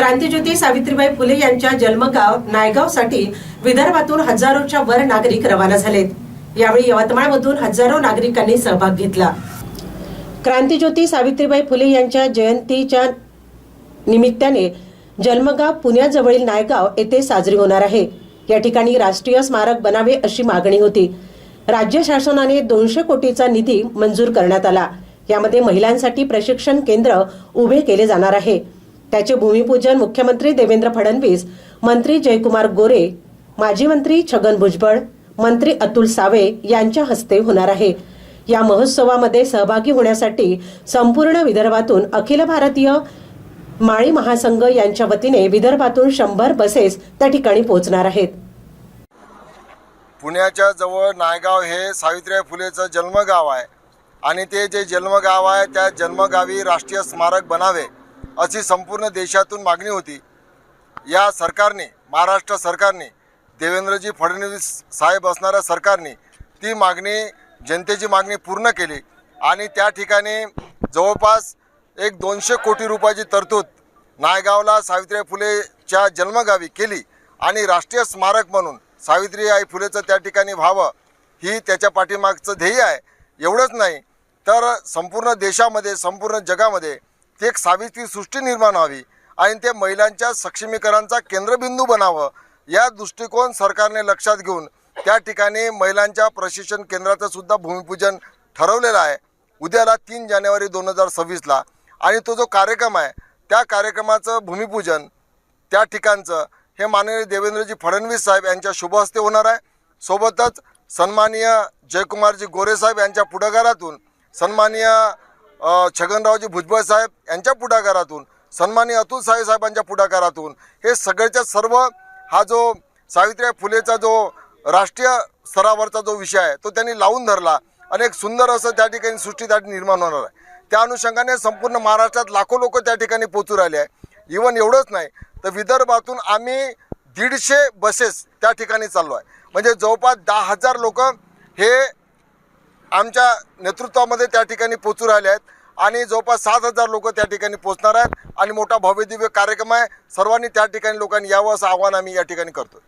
क्रांतीज्योती सावित्रीबाई फुले यांच्या जन्मगाव नायगावसाठी विदर्भातून हजारोच्या वर नागरिक रवाना झालेत. यावेळी यवतमाळमधून हजारो नागरिकांनी सहभाग घेतला. क्रांतीज्योती सावित्रीबाई फुले यांच्या जयंतीच्या निमित्ताने जन्मगाव पुण्याजवळील नायगाव येथे साजरी होणार आहे. या ठिकाणी राष्ट्रीय स्मारक बनावे अशी मागणी होती. राज्य शासनाने दोनशे कोटीचा निधी मंजूर करण्यात आला. यामध्ये महिलांसाठी प्रशिक्षण केंद्र उभे केले जाणार आहे. त्याचे भूमिपूजन मुख्यमंत्री देवेंद्र फडणवीस मंत्री जयकुमार गोरे माजी मंत्री छगन भुजबळ मंत्री अतुल सावे यांच्या हस्ते होणार आहे. या महोत्सवामध्ये सहभागी होण्यासाठी संपूर्ण विदर्भातून अखिल भारतीय माळी महासंघ यांच्या वतीने विदर्भातून शंभर बसेस त्या ठिकाणी पोहोचणार आहेत. पुण्याच्या जवळ नायगाव हे सावित्रीबाई फुलेचं जन्मगाव आहे. आणि ते जे जन्मगाव आहे त्या जन्मगावी राष्ट्रीय स्मारक बनावे. अशी संपूर्ण देशातून मागणी होती. या सरकारने महाराष्ट्र सरकारने देवेंद्रजी फडणवीस साहेब असणाऱ्या सरकारने ती मागणी जनतेची मागणी पूर्ण केली. आणि त्या ठिकाणी जवळपास एक दोनशे कोटी रुपयाची तरतूद नायगावला सावित्रीबाई फुलेच्या जन्मगावी केली आणि राष्ट्रीय स्मारक म्हणून सावित्री आई फुलेचं त्या ठिकाणी व्हावं ही त्याच्या पाठीमागचं ध्येय आहे. एवढंच नाही तर संपूर्ण देशामध्ये संपूर्ण जगामध्ये ती एक सावित्री सृष्टी निर्माण व्हावी आणि ते महिलांच्या सक्षमीकरणाचा केंद्रबिंदू बनावं. या दृष्टिकोन सरकारने लक्षात घेऊन त्या ठिकाणी महिलांच्या प्रशिक्षण केंद्राचं सुद्धा भूमिपूजन ठरवलेलं आहे. उद्याला तीन जानेवारी दोन हजार सव्वीसला आणि तो जो कार्यक्रम आहे त्या कार्यक्रमाचं भूमिपूजन त्या ठिकाणचं हे माननीय देवेंद्रजी फडणवीस साहेब यांच्या शुभहस्ते होणार आहे. सोबतच सन्माननीय जयकुमारजी गोरे साहेब यांच्या पुढाकारातून सन्माननीय छगनरावजी भुजबळ साहेब यांच्या पुढाकारातून सन्मानी अतुल साहेब साहेबांच्या पुढाकारातून हे सगळ्याच्या सर्व हा जो सावित्रीबाई फुलेचा जो राष्ट्रीय स्तरावरचा जो विषय आहे तो त्यांनी लावून धरला. आणि एक सुंदर असं त्या ठिकाणी सृष्टी त्या निर्माण होणार आहे. त्या अनुषंगाने संपूर्ण महाराष्ट्रात लाखो लोक त्या ठिकाणी पोचू राहिले आहे. इवन एवढंच नाही तर विदर्भातून आम्ही दीडशे बसेस त्या ठिकाणी चाललो आहे. म्हणजे जवळपास दहा हजार लोक हे आमच्या नेतृत्वामध्ये त्या ठिकाणी पोचू राहिले आहेत. आणि जवळपास सात हजार लोक त्या ठिकाणी पोहोचणार आहेत. आणि मोठा भव्यदिव्य कार्यक्रम आहे. सर्वांनी त्या ठिकाणी लोकांनी यावं असं आव्हान आम्ही या ठिकाणी करतो